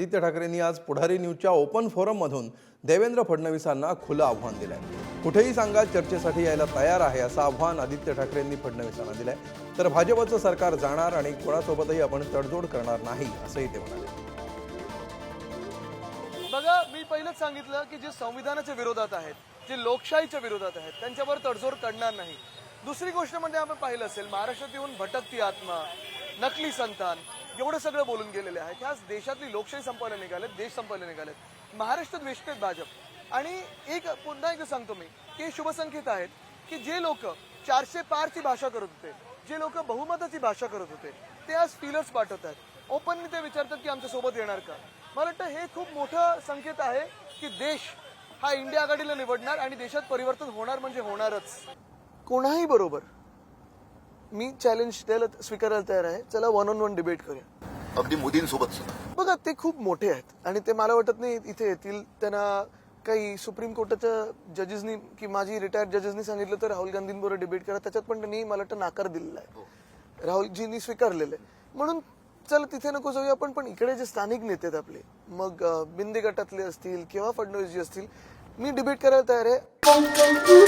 आदित्य ठाकरेंनी आज पुढारी न्यूजच्या ओपन फोरममधून देवेंद्र फडणवीसांना खुलं आव्हान दिलंय. कुठेही सांगा चर्चेसाठी यायला तयार आहे असं आव्हान आदित्य ठाकरेंनी फडणवीसांना दिलंय. तर भाजपचं सरकार जाणार आणि कोणासोबतही आपण तडजोड करणार नाही असंही ते म्हणाले. बघा मी पहिलंच सांगितलं की जे संविधानाच्या विरोधात आहेत जे लोकशाहीच्या विरोधात आहेत त्यांच्यावर तडजोड करणार नाही. दुसरी गोष्ट म्हणजे आपण पाहिलं असेल महाराष्ट्रात येऊन भटकती आत्मा नकली संतान एवढं सगळं बोलून गेलेले आहेत. ह्या देशातली लोकशाही संपायला निघालेत देश संपायला निघालेत. महाराष्ट्रात वेष्टेत भाजप. आणि एक पुन्हा एकदा सांगतो मी की शुभसंकेत आहेत की जे लोक चारशे पारची भाषा करत होते जे लोक बहुमताची भाषा करत होते ते आज फिलर्स पाठवत आहेत. ओपनली ते विचारतात की आमच्यासोबत येणार का? मला वाटतं हे खूप मोठं संकेत आहे की देश हा इंडिया आघाडीला निवडणार आणि देशात परिवर्तन होणार म्हणजे होणारच. कोणाही बरोबर मी चॅलेंज द्यायला स्वीकारायला तयार आहे. चला वन ऑन वन डिबेट करूया. अगदी मोदींसोबत सुद्धा. बघा ते खूप मोठे आहेत आणि ते मला वाटत नाही इथे येतील. त्यांना काही सुप्रीम कोर्टाच्या जजेसनी की माझी रिटायर्ड जजेसनी सांगितलं तर राहुल गांधींबरोबर डिबेट करा. त्याच्यात पण त्यांनी मला वाटतं नाकार दिलेला आहे. राहुलजींनी स्वीकारलेलं आहे. म्हणून चला तिथे नको जाऊया आपण पण इकडे जे स्थानिक नेते आहेत आपले मग बिंदी गटातले असतील किंवा फडणवीसजी असतील मी डिबेट करायला तयार आहे.